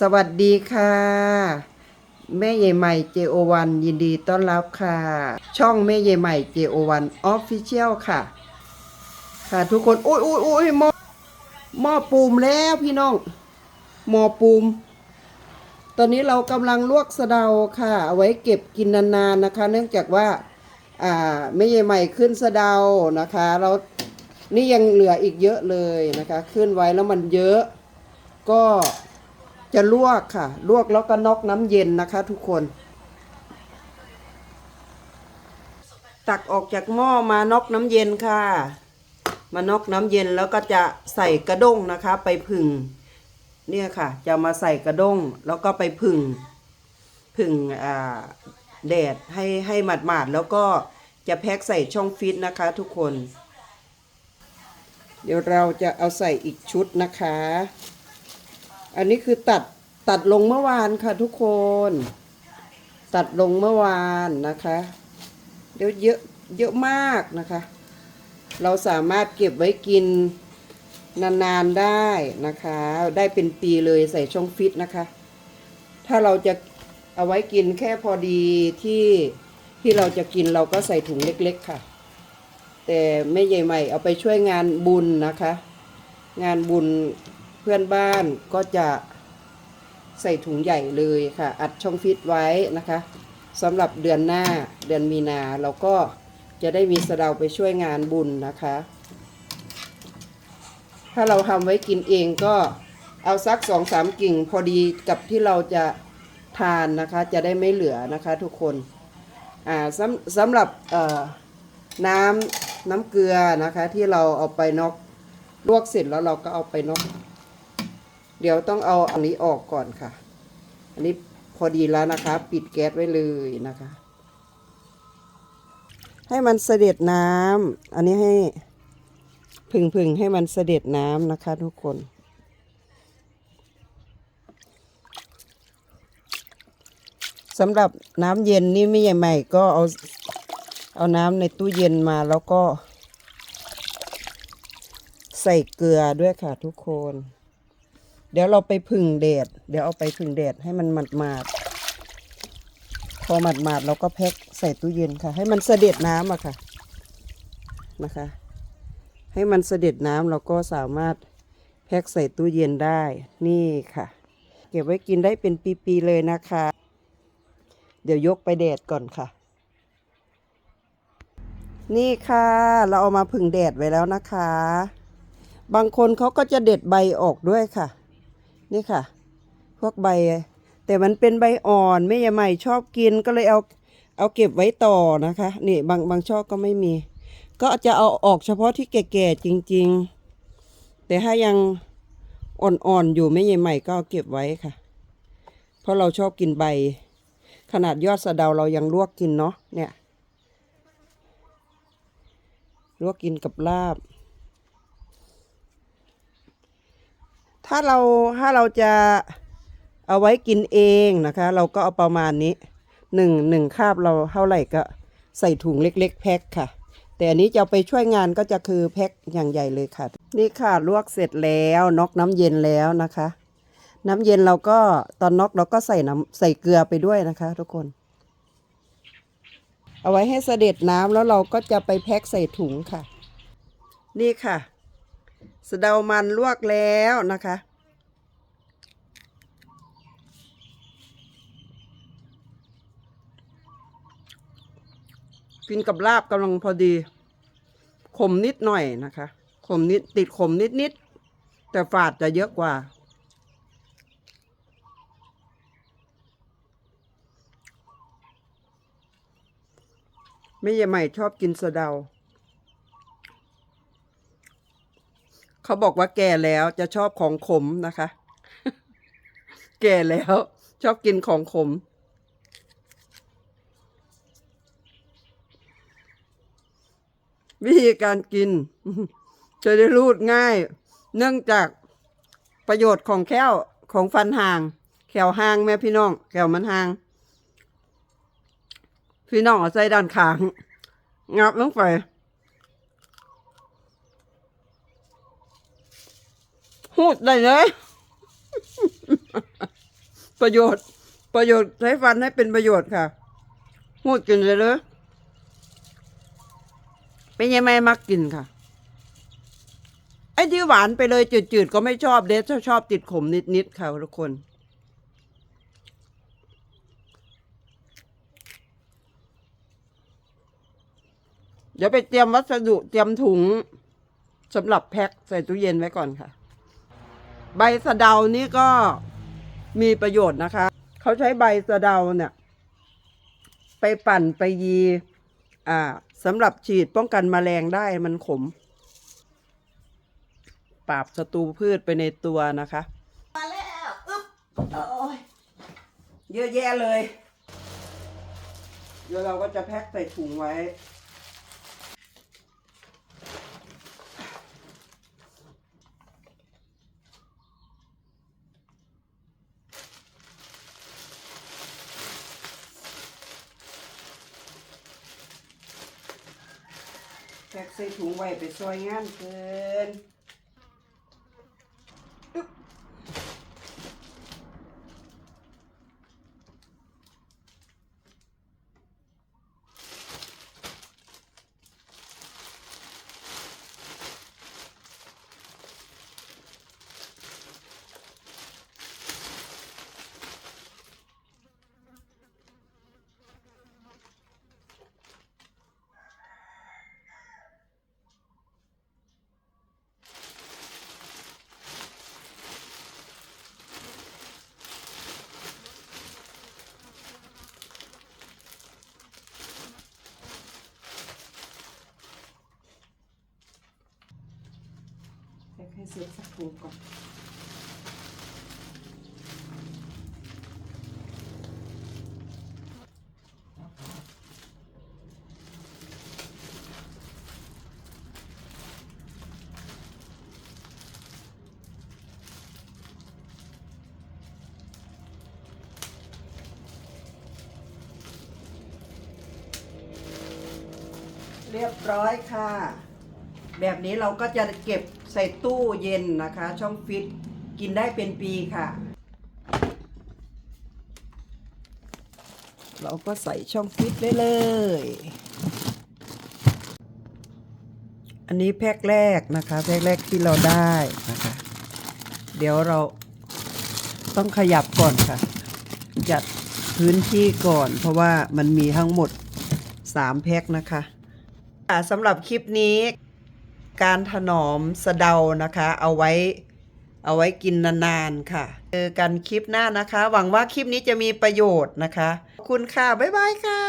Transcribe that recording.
สวัสดีค่ะ แม่ใหญ่ใหม่ JO1 ยินดีต้อนรับค่ะ ช่องแม่ใหญ่ใหม่ JO1 Official ค่ะ ค่ะทุกคนอุ้ยอุ้ยอุ้ยหม้อหม้อปูมแล้วพี่น้องหม้อปูม ตอนนี้เรากำลังลวกสะเดาค่ะเอาไว้เก็บกินนานๆนะคะ เนื่องจากว่าอ่าแม่ใหญ่ใหม่ขึ้นสะเดานะคะเรานี่ยังเหลืออีกเยอะเลยนะคะ ขึ้นไว้แล้วมันเยอะก็ จะลวกค่ะ ลวกแล้วก็นอกน้ำเย็นนะคะ ทุกคน ตักออกจากหม้อมานอกน้ำเย็นค่ะ มานอกน้ำเย็นแล้วก็จะใส่กระด้งนะคะ ไปผึ่งเนี่ยค่ะ จะมาใส่กระด้งแล้วก็ไปผึ่งผึ่งอ่าแดดให้ให้หมาดๆแล้วก็จะแพ็คใส่ช่องฟิตนะคะ ทุกคน เดี๋ยวเราจะเอาใส่อีกชุดนะคะ อันนี้คือตัดตัดลงเมื่อวานค่ะทุกคน ตัดลงเมื่อวานนะคะ เดี๋ยวเยอะเยอะมากนะคะ เราสามารถเก็บไว้กินนานๆได้นะคะ ได้เป็นปีเลยใส่ช่องฟิตนะคะ ถ้าเราจะเอาไว้กินแค่พอดีที่ที่เราจะกินเราก็ใส่ถุงเล็กๆค่ะ แต่แม่ใหญ่ใหม่เอาไปช่วยงานบุญนะคะ งานบุญ เพื่อนบ้านก็จะใส่ถุงใหญ่เลยค่ะ อัดช่องฟิตไว้นะคะสำหรับเดือนหน้าเดือนมีนาเราก็จะได้มีสะเดาไปช่วยงานบุญนะคะ ถ้าเราทำไว้กินเองก็เอาสักสองสามกิ่งพอดีกับที่เราจะทานนะคะ จะได้ไม่เหลือนะคะทุกคนอ่าสำสำหรับน้ำน้ำเกลือนะคะที่เราเอาไปนอกลวกเสร็จแล้วเราก็เอาไปนอก เดี๋ยวต้องเอาอันนี้ออกก่อนค่ะ อันนี้พอดีแล้วนะคะ ปิดแก๊สไว้เลยนะคะ ให้มันเสด็จน้ำอันนี้ให้ผึ่งผึ่งให้มันเสด็จน้ำนะคะ ทุกคน สำหรับน้ำเย็นนี่ไม่ใหญ่ใหม่ก็เอาเอาน้ำในตู้เย็นมาแล้วก็ ใส่เกลือด้วยค่ะทุกคน เดี๋ยวเราไปผึ่งแดด เดี๋ยวเอาไปผึ่งแดดให้มันหมาดหมาดๆพอหมาดหมาดๆเราก็แพ็คใส่ตู้เย็นค่ะ ให้มันเสด็จน้ำอะค่ะนะคะ ให้มันเสด็จน้ำเราก็สามารถแพ็คใส่ตู้เย็นได้นี่ค่ะ เก็บไว้กินได้เป็นปีๆเลยนะคะ เดี๋ยวยกไปแดดก่อนค่ะ นี่ค่ะ เราเอามาผึ่งแดดไว้แล้วนะคะ บางคนเขาก็จะเด็ดใบออกด้วยค่ะ นี่ค่ะ พวกใบ แต่มันเป็นใบอ่อนไม่ยาใหม่ชอบกินก็เลยเอาเอาเก็บไว้ต่อนะคะ นี่บางบางช่อก็ไม่มี ก็จะเอาออกเฉพาะที่แก่ๆจริง ๆ แต่ถ้ายังอ่อนๆอยู่ไม่ยาใหม่ก็เอาเก็บไว้ค่ะ เพราะเราชอบกินใบ ขนาดยอดสะเดาเรายังลวกกินเนาะเนี่ยลวกกินกับลาบ ถ้าเราถ้าเราจะเอาไว้กินเองนะคะ เราก็เอาประมาณนี้หนึ่งหนึ่งคาบเราเท่าไหร่ก็ใส่ถุงเล็ก ๆ แพ็คค่ะ แต่อันนี้จะไปช่วยงานก็จะคือแพ็คอย่างใหญ่เลยค่ะ นี่ค่ะลวกเสร็จแล้วนอกน้ำเย็นแล้วนะคะ น้ำเย็นเราก็ตอนนอกเราก็ใส่น้ำใส่เกลือไปด้วยนะคะ ทุกคน เอาไว้ให้เสด็จน้ำแล้วเราก็จะไปแพ็คใส่ถุงค่ะ นี่ค่ะ สะเดามันลวกแล้วนะคะ กินกับลาบกำลังพอดี ขมนิดหน่อยนะคะ ขมนิดติดขมนิดนิดๆแต่ฝาดจะเยอะกว่าไม่ยายใหม่ชอบกินสะเดา เขาบอกว่าแก่แล้วจะชอบของขมนะคะ แก่แล้วชอบกินของขม วิธีการกิน จะได้รูดง่าย เนื่องจากประโยชน์ของแค้วของฟันห่าง แขวห่างแม่พี่น้อง แขวมันห่าง พี่น้องเอาใส่ด้านขาง งับลงไป หูดได้เลยประโยชน์ ประโยชน์ใช้ฟันให้เป็นประโยชน์ค่ะหูดกินเลยเลยเป็นยังไงมักกินค่ะ ไอ้ที่หวานไปเลยจืดๆก็ไม่ชอบเดชชอบติดขมนิดๆค่ะทุกคนเดี๋ยวไปเตรียมวัสดุเตรียมถุงสำหรับแพ็คใส่ตู้เย็นไว้ก่อนค่ะ ใบสะเดานี่ก็มีประโยชน์นะคะ เขาใช้ใบสะเดาเนี่ย ไปปั่นไปยี อ่าสำหรับฉีดป้องกันแมลงได้มันขม ปราบศัตรูพืชไปในตัวนะคะ มาแล้วอึ๊บโอ้ยเยอะแยะเลย เดี๋ยวเราก็จะแพ็คใส่ถุงไว้ แพ็กใส่ถุงไว้ไปซอยงานเพิ่น ให้เสร็จสักถุงก่อนเรียบร้อยค่ะ แบบนี้เราก็จะเก็บ ใส่ตู้เย็นนะคะ ช่องฟิตกินได้เป็นปีค่ะ เราก็ใส่ช่องฟิตได้เลย อันนี้แพ็คแรกนะคะ แพ็คแรกที่เราได้นะคะ เดี๋ยวเราต้องขยับก่อนค่ะ จัดพื้นที่ก่อน เพราะว่ามันมีทั้งหมด 3 แพ็คนะคะสำหรับคลิปนี้ การถนอมสะเดานะคะ เอาไว้เอาไว้กินนานๆค่ะ เจอกันคลิปหน้านะคะ หวังว่าคลิปนี้จะมีประโยชน์นะคะ ขอบคุณค่ะ บ๊ายบายค่ะ